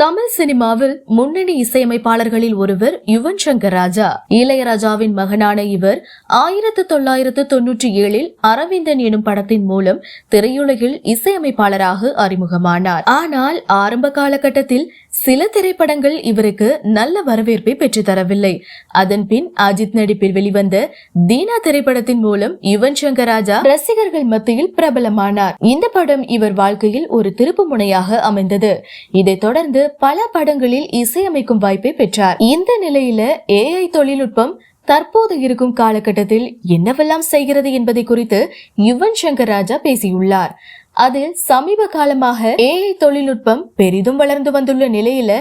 தமிழ் சினிமாவில் முன்னணி இசையமைப்பாளர்களில் ஒருவர் யுவன் சங்கர் ராஜா. இளையராஜாவின் மகனான இவர் ஆயிரத்து தொள்ளாயிரத்து தொன்னூற்றி ஏழில் அரவிந்தன் எனும் படத்தின் மூலம் திரையுலகில் இசையமைப்பாளராக அறிமுகமானார். ஆனால் ஆரம்ப காலகட்டத்தில் சில திரைப்படங்கள் இவருக்கு நல்ல வரவேற்பை பெற்று தரவில்லை. அதன் பின் அஜித் நடிப்பில் வெளிவந்த தீனா திரைப்படத்தின் மூலம் யுவன் சங்கர் ராஜா ரசிகர்கள் மத்தியில் பிரபலமானார். இந்த படம் இவர் வாழ்க்கையில் ஒரு திருப்பு முனையாக அமைந்தது. இதைத் தொடர்ந்து பல படங்களில் இசையமைக்கும் வாய்ப்பை பெற்றார். இந்த நிலையில ஏஐ தொழில்நுட்பம் தற்போது இருக்கும் காலகட்டத்தில் என்னவெல்லாம் செய்கிறது என்பதை குறித்து யுவன் சங்கர் ராஜா பேசியுள்ளார். அதில் சமீப காலமாக ஏஐ தொழில்நுட்பம் பெரிதும் வளர்ந்து வந்துள்ள நிலையில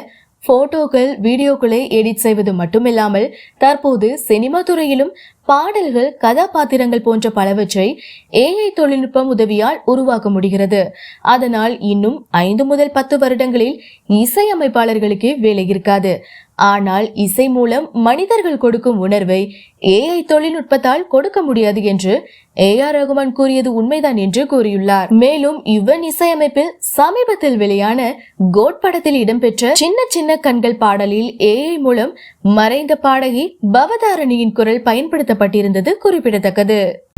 போட்டோக்கள் வீடியோக்களை எடிட் செய்வது மட்டுமில்லாமல் தற்போது சினிமா துறையிலும் பாடல்கள் கதாபாத்திரங்கள் போன்ற பலவற்றை ஏஐ தொழில்நுட்பம் உதவியால் உருவாக்க முடிகிறது. அதனால் இன்னும் ஐந்து முதல் பத்து வருடங்களில் இசையமைப்பாளர்களுக்கு வேலை இருக்காது. ஆனால் இசை மூலம் மனிதர்கள் கொடுக்கும் உணர்வை ஏஐ தொழில்நுட்பத்தால் கொடுக்க முடியாது என்று ஏ ஆர் ரகுமான் கூறியது உண்மைதான் என்று கூறியுள்ளார். மேலும் யுவன் இசையமைப்பில் சமீபத்தில் வெளியான கோட் படத்தில் இடம்பெற்ற சின்ன சின்ன கண்கள் பாடலில் ஏஐ மூலம் மறைந்த பாடகி பவதாரணியின் குரல் பயன்படுத்த பயன்படுத்தப்பட்டிருந்தது குறிப்பிடத்தக்கது.